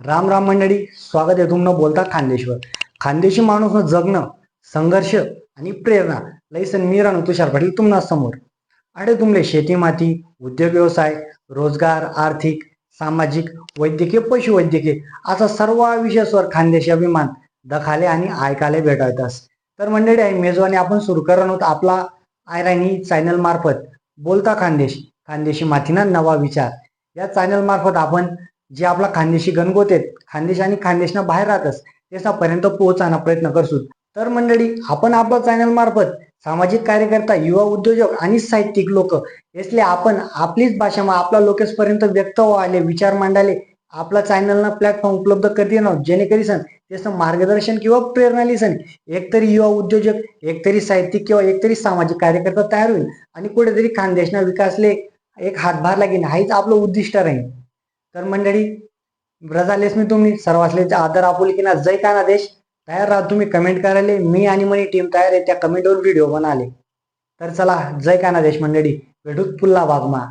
राम राम मंडळी स्वागत आहे तुमनं बोलता खानदेशवर. खानदेशी माणूस जगणं संघर्ष आणि प्रेरणा लईसन मीरान तुषार पाटील तुम्हाला समोर. अडे तुमले शेती माती उद्योग व्यवसाय रोजगार आर्थिक सामाजिक वैद्यकीय पशुवैद्यकीय असा सर्व विषयावर खानदेशी अभिमान दखाले आणि ऐकायला भेटायतास तर मंडळी आहे मेजवानी आपण सुरू करणार आहोत आपला आयराणी चॅनल मार्फत. बोलता खानदेश खानदेशी मातीना नवा विचार. या चॅनल मार्फत आपण जे आपला खानदेशी गणगोत आहेत खानदेश आणि खानदेशना बाहेर राहतच त्याच्यापर्यंत पोहोचायला प्रयत्न करसू तर मंडळी आपण आपल्या चॅनल मार्फत सामाजिक कार्यकर्ता युवा उद्योजक आणि साहित्यिक लोक यसले आपण आपलीच भाषामा आपल्या लोकेसपर्यंत व्यक्त व्हायले विचार मांडाले आपला चॅनलना प्लॅटफॉर्म उपलब्ध करते ना जेणेकरीसन त्याचं मार्गदर्शन किंवा प्रेरणा लिसन एकतरी युवा उद्योजक एकतरी साहित्यिक किंवा एकतरी सामाजिक कार्यकर्ता तयार होईल आणि कुठेतरी खानदेशना विकासले एक हातभार लागेल. हाच आपलं उद्दिष्ट राहील. तर मंडळी ब्रजालेस मी तुम्ही सर्वासले आदर आपुलकीना जय काना देश. तयार राहा तुम्ही कमेंट करायला. मी आणि मनी टीम तयार आहे त्या कमेंटवर व्हिडिओ बनाले तर चला जय काना देश मंडळी. भेटूत पुल्ला बागमा.